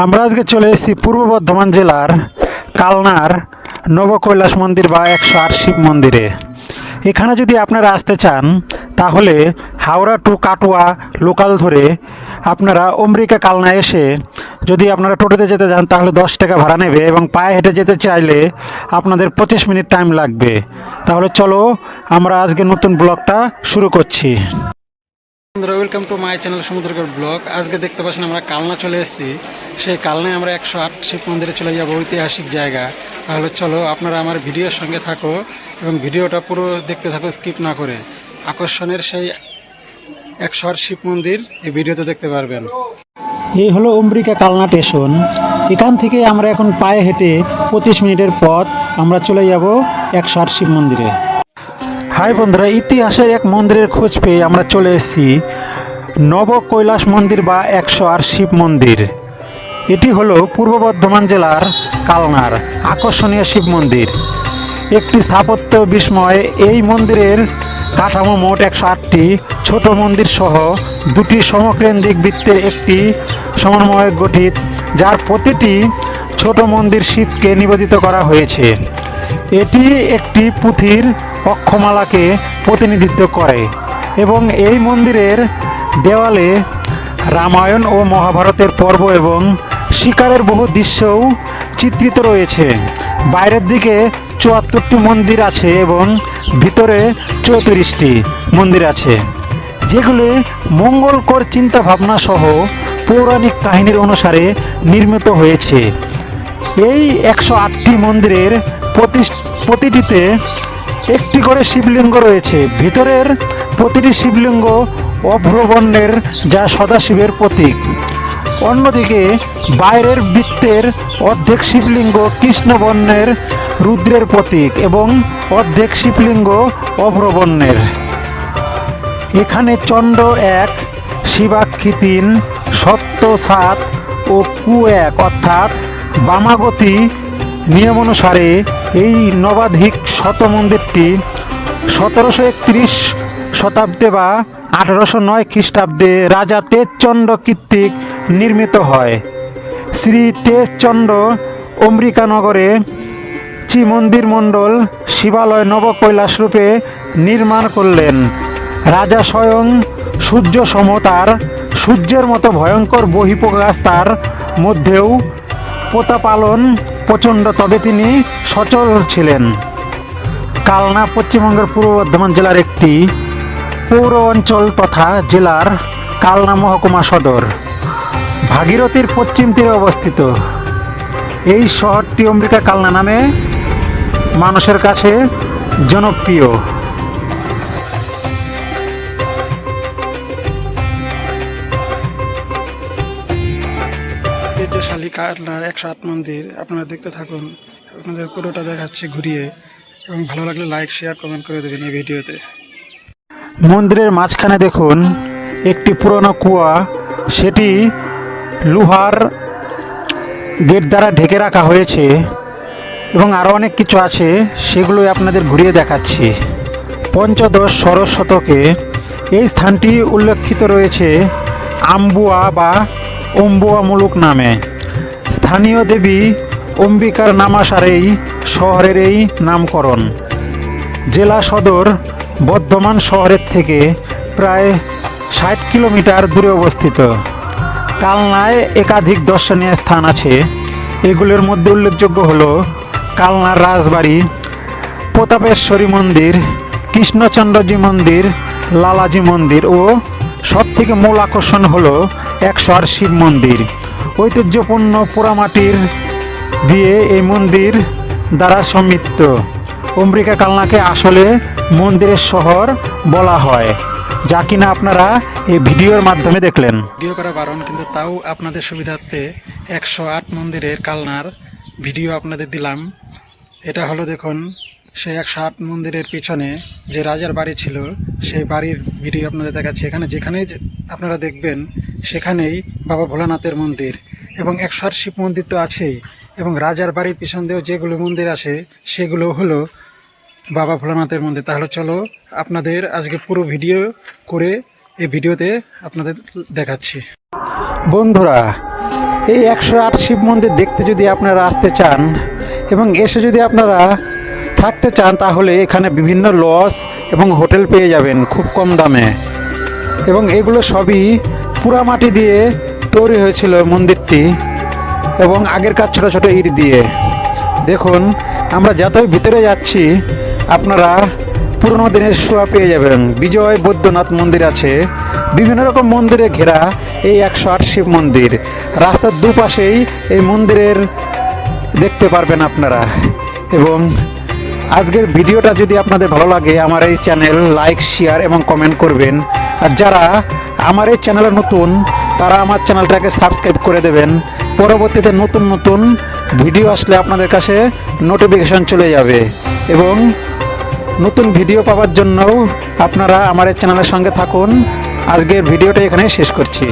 আমরা আজকে চলে এসেছি পূর্ব বর্ধমান জেলার কালনার নবকৈলাস মন্দির বা একশো আট শিব মন্দিরে। এখানে যদি আপনারা আসতে চান, তাহলে হাওড়া টু কাটোয়া লোকাল ধরে আপনারা অমরিকা কালনা এসে যদি আপনারা টোটোতে যেতে চান তাহলে দশ টাকা ভাড়া নেবে এবং পায়ে হেঁটে যেতে চাইলে আপনাদের পঁচিশ মিনিট টাইম লাগবে। তাহলে চলো আমরা আজকে নতুন ব্লগটা শুরু করছি। বন্ধুরা ওয়েলকাম টু মাই চ্যানেল সমুদ্রকর ব্লগ আজকে দেখতে পাচ্ছেন আমরা কালনা চলে এসেছি। সেই কালনায় আমরা একশো আট শিব মন্দিরে চলে যাব, ঐতিহাসিক জায়গা। তাহলে চলো আপনারা আমার ভিডিওর সঙ্গে থাকো এবং ভিডিওটা পুরো দেখতে থাকো স্কিপ না করে। আকর্ষণের সেই একশো আট শিব মন্দির এই ভিডিওতে দেখতে পারবেন। এই হলো অম্বিকা কালনা স্টেশন এখান থেকে আমরা এখন পায়ে হেঁটে পঁচিশ মিনিটের পথ আমরা চলে যাব একশো আট শিব মন্দিরে। হাই বন্ধুরা, ইতিহাসের এক মন্দিরের খোঁজ পেয়ে আমরা চলে এসেছি নব কৈলাস মন্দির বা একশো আর শিব মন্দির। এটি হলো পূর্ব বর্ধমান জেলার কালনার আকর্ষণীয় শিব মন্দির। একটি স্থাপত্য বিস্ময় এই মন্দিরের কাঠামো মোট একশো আটটি, ছোট মন্দির সহ দুটি সমকেন্দ্রিক বৃত্তের একটি সমন্বয়ে গঠিত, যার প্রতিটি ছোট মন্দির শিবকে নিবেদিত করা হয়েছে। এটি একটি পুঁথির অক্ষমালাকে প্রতিনিধিত্ব করে এবং এই মন্দিরের দেওয়ালে রামায়ণ ও মহাভারতের পর্ব এবং শিকারের বহু দৃশ্যও চিত্রিত রয়েছে। বাইরের দিকে চুয়াত্তরটি মন্দির আছে এবং ভিতরে চৌত্রিশটি মন্দির আছে, যেগুলি মঙ্গলকর চিন্তা ভাবনা সহ পৌরাণিক কাহিনীর অনুসারে নির্মিত হয়েছে। এই একশো আটটি মন্দিরের প্রতিটিতে একটি করে শিবলিঙ্গ রয়েছে। ভিতরের প্রতিটি শিবলিঙ্গ অভ্রবর্ণের যা সদাশিবের প্রতীক। অন্যদিকে বাইরের বৃত্তের অর্ধেক শিবলিঙ্গ কৃষ্ণবর্ণের রুদ্রের প্রতীক এবং অর্ধেক শিবলিঙ্গ অভ্রবর্ণের। এখানে চণ্ড এক, শিবাক্ষী তিন সত্য সাত ও কু এক অর্থাৎ বামাগতি নিয়ম অনুসারে এই নবাধিক শত মন্দিরটি সতেরোশো একত্রিশ শতাব্দে বা আঠারোশো নয় খ্রিস্টাব্দে রাজা তেজচণ্ড কর্তৃক নির্মিত হয়। শ্রী তেজচণ্ড অম্বিকানগরে মন্দির মণ্ডল শিবালয় নবকৈলাস রূপে নির্মাণ করলেন। রাজা স্বয়ং সূর্য সমতার, সূর্যের মতো ভয়ঙ্কর বহিপ্রকাশ তার মধ্যেও প্রতাপালন প্রচণ্ড তবে তিনি সচল ছিলেন। কালনা পশ্চিমবঙ্গের পূর্ব বর্ধমান জেলার একটি পৌর অঞ্চল তথা জেলার কালনা মহকুমা সদর। ভাগীরথীর পশ্চিম তীরে অবস্থিত। এই শহরটি অম্বিকা কালনা নামে মানুষের কাছে জনপ্রিয়। ঐতিহ্যশালী কাটলার একশো আট মন্দির আপনারা দেখতে থাকুন। আপনাদের পুরোটা দেখাচ্ছি ঘুরিয়ে। এবং ভালো লাগলে লাইক শেয়ার কমেন্ট করে দেবেন এই ভিডিওতে। মন্দিরের মাঝখানে দেখুন একটি পুরনো কুয়া। সেটি লোহার গেট দ্বারা ঢেকে রাখা হয়েছে। এবং আরও অনেক কিছু আছে, সেগুলোই আপনাদের ঘুরিয়ে দেখাচ্ছি। পঞ্চদশ ষোড়শ শতকে এই স্থানটি উল্লেখিত রয়েছে আম্বুয়া বা অম্বুয়া মুলুক নামে। স্থানীয় দেবী অম্বিকার নামাসারেই শহরের এই নামকরণ। জেলা সদর বর্ধমান শহরের থেকে প্রায় ষাট কিলোমিটার দূরে অবস্থিত। কালনায় একাধিক দর্শনীয় স্থান আছে। এগুলোর মধ্যে উল্লেখযোগ্য হল কালনার রাজবাড়ি, প্রতাপেশ্বরী মন্দির, কৃষ্ণচন্দ্রজি মন্দির, লালাজি মন্দির ও সব থেকে মূল আকর্ষণ হল একশো আর শিব মন্দির। ঐতিহ্যপূর্ণ পোড়ামাটির দিয়ে এই মন্দির দ্বারা সমৃদ্ধ। অম্বিকা কালনাকে আসলে মন্দিরের শহর বলা হয়, যা কিনা আপনারা এই ভিডিওর মাধ্যমে দেখলেন। ভিডিও করা বারণ, কিন্তু তাও আপনাদের সুবিধার্থে একশো আট মন্দিরের কালনার ভিডিও আপনাদের দিলাম। এটা হলো দেখুন, সে একশো আট মন্দিরের পিছনে যে রাজার বাড়ি ছিল, সেই বাড়ির ভিডিও আপনাদের দেখাচ্ছি। এখানে যেখানেই আপনারা দেখবেন সেখানেই বাবা ভোলানাথের মন্দির এবং একশো আট শিব মন্দির তো আছেই এবং রাজার বাড়ির পিছন দিয়েও যেগুলো মন্দির আছে সেগুলো হলো বাবা ভোলানাথের মন্দির। তাহলে চলো আপনাদের আজকে পুরো ভিডিও করে এই ভিডিওতে আপনাদের দেখাচ্ছি। বন্ধুরা, এই একশো আট শিব মন্দির দেখতে যদি আপনারা আসতে চান এবং এসে যদি আপনারা থাকতে চান তাহলে এখানে বিভিন্ন লজ এবং হোটেল পেয়ে যাবেন খুব কম দামে। এবং এগুলো সবই পুরা মাটি দিয়ে তৈরি হয়েছিল মন্দিরটি এবং আগেরকার ছোটো ছোটো ইট দিয়ে। দেখুন, আমরা যতই ভিতরে যাচ্ছি, আপনারা পুরনো দিনের শোয়া পেয়ে যাবেন। বিজয় বৈদ্যনাথ মন্দির আছে। বিভিন্ন রকম মন্দিরে ঘেরা এই একশো আট শিব মন্দির। রাস্তার দুপাশেই এই মন্দিরের দেখতে পারবেন আপনারা। এবং আজকের ভিডিওটা যদি আপনাদের ভালো লাগে, আমার এই চ্যানেল লাইক, শেয়ার এবং কমেন্ট করবেন। আর যারা আমার এই চ্যানেলে নতুন, তারা আমার চ্যানেলটাকে সাবস্ক্রাইব করে দেবেন। পরবর্তীতে নতুন নতুন ভিডিও আসলে আপনাদের কাছে নোটিফিকেশন চলে যাবে। এবং নতুন ভিডিও পাওয়ার জন্যও আপনারা আমার এই চ্যানেলের সঙ্গে থাকুন। আজকের ভিডিওটা এখানে শেষ করছি।